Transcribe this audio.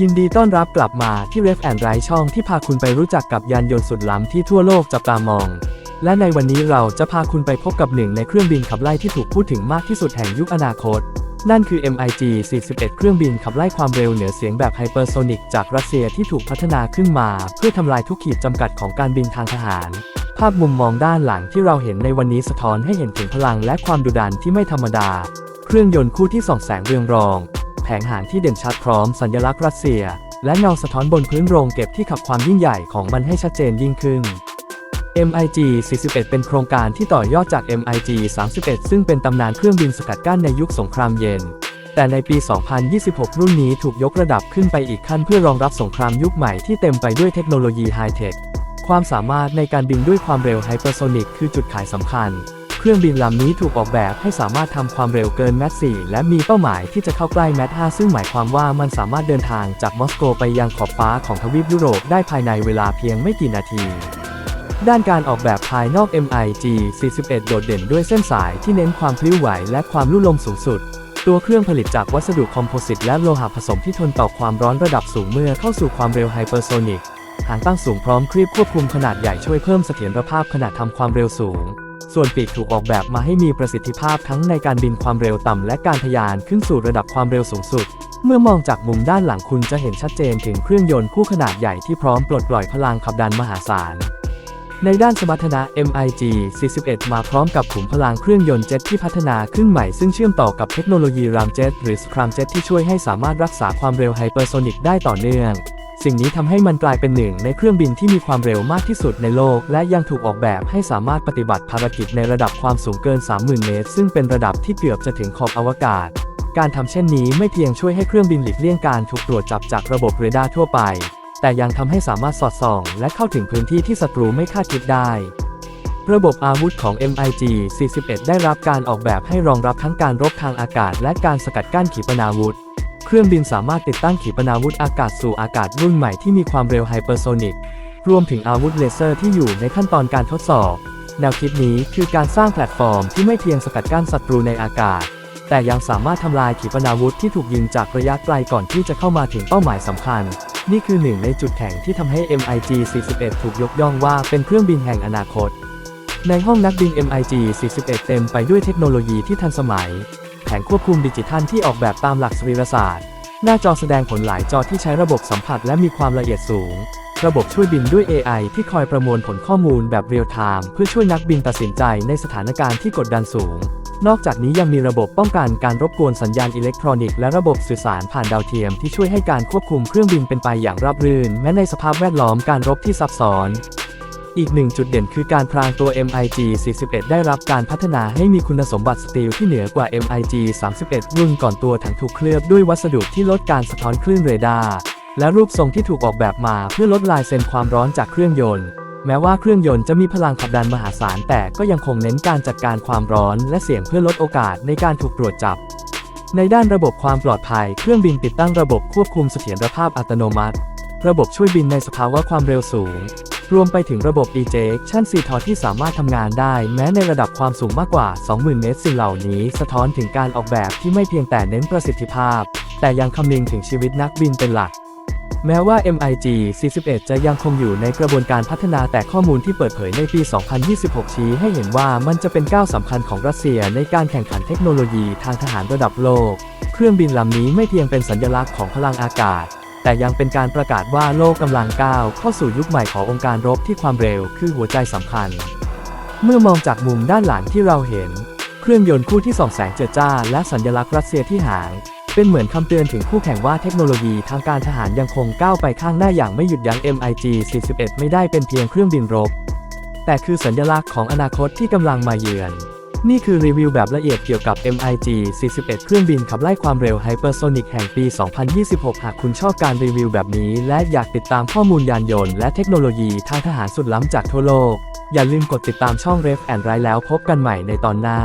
ยินดีต้อนรับกลับมาที่ Ref and r i ช่องที่พาคุณไปรู้จักกับยานยนต์สุดล้ำที่ทั่วโลกจับตามอง และในวันนี้เราจะพาคุณไปพบกับหนึ่งในเครื่องบินขับไล่ที่ถูกพูดถึงมากที่สุดแห่งยุคอนาคต นั่นคือ MiG 41 เครื่องบินขับไล่ความเร็วเหนือเสียงแบบไฮเปอร์โซนิกจากรัสเซียที่ถูกพัฒนาขึ้นมา เพื่อทำลายทุกขีดจำกัดของการบินทางทหาร ภาพมุมมองด้านหลังที่เราเห็นในวันนี้สะท้อนให้เห็นถึงพลังและความดุดันที่ไม่ธรรมดา เครื่องยนต์คู่ที่ส่องแสงเรืองรอง แผงหางที่เด่นชัดพร้อมสัญลักษณ์รัสเซีย และเงาสะท้อนบนพื้นโรงเก็บที่ขับความยิ่งใหญ่ของมันให้ชัดเจนยิ่งขึ้น MiG 41 เป็นโครงการที่ต่อยอดจาก MiG 31 ซึ่งเป็นตำนานเครื่องบินสกัดกั้นในยุคสงครามเย็น แต่ในปี 2026 รุ่นนี้ถูกยกระดับขึ้นไปอีกขั้นเพื่อรองรับสงครามยุคใหม่ที่เต็มไปด้วยเทคโนโลยีไฮเทค ความสามารถในการบินด้วยความเร็วไฮเปอร์โซนิกคือจุดขายสำคัญ เครื่องบินลำนี้ถูกออกแบบให้สามารถทำความเร็วเกินแมท4และมีเป้าหมายที่จะเข้าใกล้แมท5ซึ่งหมายความว่ามันสามารถเดินทางจากมอสโกไปยังขอบฟ้าของทวีปยุโรปได้ภายในเวลาเพียงไม่กี่นาที ด้านการออกแบบภายนอก MiG 41 โดดเด่นด้วยเส้นสายที่เน้นความพลิ้วไหวและความลุ่ลมสูงสุด ตัวเครื่องผลิตจากวัสดุคอมโพสิตและโลหะผสมที่ทนต่อความร้อนระดับสูงเมื่อเข้าสู่ความเร็วไฮเปอร์โซนิกหางตั้งสูงพร้อมครีบควบคุมขนาดใหญ่ช่วยเพิ่มเสถียรภาพขณะทำความเร็วสูง ส่วนปีกถูกออกแบบมาให้มีประสิทธิภาพทั้งในการบินความเร็วต่ำและการทะยานขึ้นสู่ระดับความเร็วสูงสุด เมื่อมองจากมุมด้านหลังคุณจะเห็นชัดเจนถึงเครื่องยนต์คู่ขนาดใหญ่ที่พร้อมปลดปล่อยพลังขับดันมหาศาล ในด้านสมรรถนะ MiG 41 มาพร้อมกับขุมพลังเครื่องยนต์เจ็ตที่พัฒนาขึ้นใหม่ซึ่งเชื่อมต่อกับเทคโนโลยีรามเจ็ตหรือสครัมเจ็ตที่ช่วยให้สามารถรักษาความเร็วไฮเปอร์โซนิกได้ต่อเนื่อง สิ่งนี้ทำให้มันกลายเป็นหนึ่งในเครื่องบินที่มีความเร็วมากที่สุดในโลก และยังถูกออกแบบให้สามารถปฏิบัติภารกิจในระดับความสูงเกิน 30,000 เมตร ซึ่งเป็นระดับที่เกือบจะถึงขอบอวกาศ การทำเช่นนี้ไม่เพียงช่วยให้เครื่องบินหลีกเลี่ยงการถูกตรวจจับจากระบบเรดาร์ทั่วไป แต่ยังทำให้สามารถสอดส่อง และเข้าถึงพื้นที่ที่ศัตรูไม่คาดคิดได้ระบบอาวุธของ MiG 41 ได้รับการออกแบบให้รองรับทั้งการรบทางอากาศ และการสกัดกั้นขีปนาวุธ เครื่องบินสามารถติดตั้งขีปนาวุธอากาศสู่อากาศรุ่นใหม่ที่มีความเร็วไฮเปอร์โซนิก รวมถึงอาวุธเลเซอร์ที่อยู่ในขั้นตอนการทดสอบ แนวคิดนี้คือการสร้างแพลตฟอร์มที่ไม่เพียงสกัดกั้นศัตรูในอากาศ แต่ยังสามารถทำลายขีปนาวุธที่ถูกยิงจากระยะไกลก่อนที่จะเข้ามาถึงเป้าหมายสำคัญ นี่คือหนึ่งในจุดแข็งที่ทำให้ MiG 41 ถูกยกย่องว่าเป็นเครื่องบินแห่งอนาคตในห้องนักบิน MiG 41 เต็มไปด้วยเทคโนโลยีที่ทันสมัย แผงควบคุมดิจิทัลที่ออกแบบตามหลักสรีรศาสตร์ หน้าจอแสดงผลหลายจอที่ใช้ระบบสัมผัสและมีความละเอียดสูง ระบบช่วยบินด้วย AI ที่คอยประมวลผลข้อมูลแบบเรียลไทม์เพื่อช่วยนักบินตัดสินใจในสถานการณ์ที่กดดันสูง นอกจากนี้ยังมีระบบป้องกันการรบกวนสัญญาณอิเล็กทรอนิกส์และระบบสื่อสารผ่านดาวเทียมที่ช่วยให้การควบคุมเครื่องบินเป็นไปอย่างราบรื่น แม้ในสภาพแวดล้อมการรบที่ซับซ้อน อีกหนึ่งจุดเด่นคือการพรางตัว MiG 41 ได้รับการพัฒนาให้มีคุณสมบัติสตีลที่เหนือกว่า MiG 31 รุ่นก่อนตัวถังถูกเคลือบด้วยวัสดุที่ลดการสะท้อนคลื่นเรดาร์และรูปทรงที่ถูกออกแบบมาเพื่อลดลายเซ็นความร้อนจากเครื่องยนต์ แม้ว่าเครื่องยนต์จะมีพลังขับดันมหาศาลแต่ก็ยังคงเน้นการจัดการความร้อนและเสียงเพื่อลดโอกาสในการถูกตรวจจับ ในด้านระบบความปลอดภัย เครื่องบินติดตั้งระบบควบคุมเสถียรภาพอัตโนมัติ ระบบช่วยบินในสภาวะความเร็วสูง รวมไปถึงระบบ ejection seat ที่สามารถทำงานได้แม้ในระดับความสูงมากกว่า 20,000 เมตรสิ่งเหล่านี้ สะท้อนถึงการออกแบบที่ไม่เพียงแต่เน้นประสิทธิภาพ แต่ยังคำนึงถึงชีวิตนักบินเป็นหลักแม้ว่า MiG 41 จะยังคงอยู่ในกระบวนการพัฒนาแต่ข้อมูลที่เปิดเผยในปี 2026 ชี้ให้เห็นว่ามันจะเป็นก้าวสำคัญของรัสเซียในการแข่งขันเทคโนโลยีทางทหารระดับโลก เครื่องบินลำนี้ไม่เพียงเป็นสัญลักษณ์ของพลังอากาศ แต่ยังเป็นการประกาศว่าโลกกำลังก้าวเข้าสู่ยุคใหม่ขององค์การรบที่ความเร็วคือหัวใจสำคัญ เมื่อมองจากมุมด้านหลังที่เราเห็น เครื่องยนต์คู่ที่ส่องแสงเจิดจ้า และสัญลักษณ์รัสเซียที่หาง เป็นเหมือนคำเตือนถึงคู่แข่งว่าเทคโนโลยีทางการทหารยังคงก้าวไปข้างหน้าอย่างไม่หยุดยั้ง MiG 41 ไม่ได้เป็นเพียงเครื่องบินรบ แต่คือสัญลักษณ์ของอนาคตที่กำลังมาเยือน นี่คือรีวิวแบบละเอียดเกี่ยวกับ MiG 41 เครื่องบินขับไล่ความเร็วไฮเปอร์โซนิกแห่งปี 2026 หากคุณชอบการรีวิวแบบนี้ และอยากติดตามข้อมูลยานยนต์และเทคโนโลยีทางทหารสุดล้ำจากทั่วโลก อย่าลืมกดติดตามช่อง Ref and r i แล้วพบกันใหม่ในตอนหน้า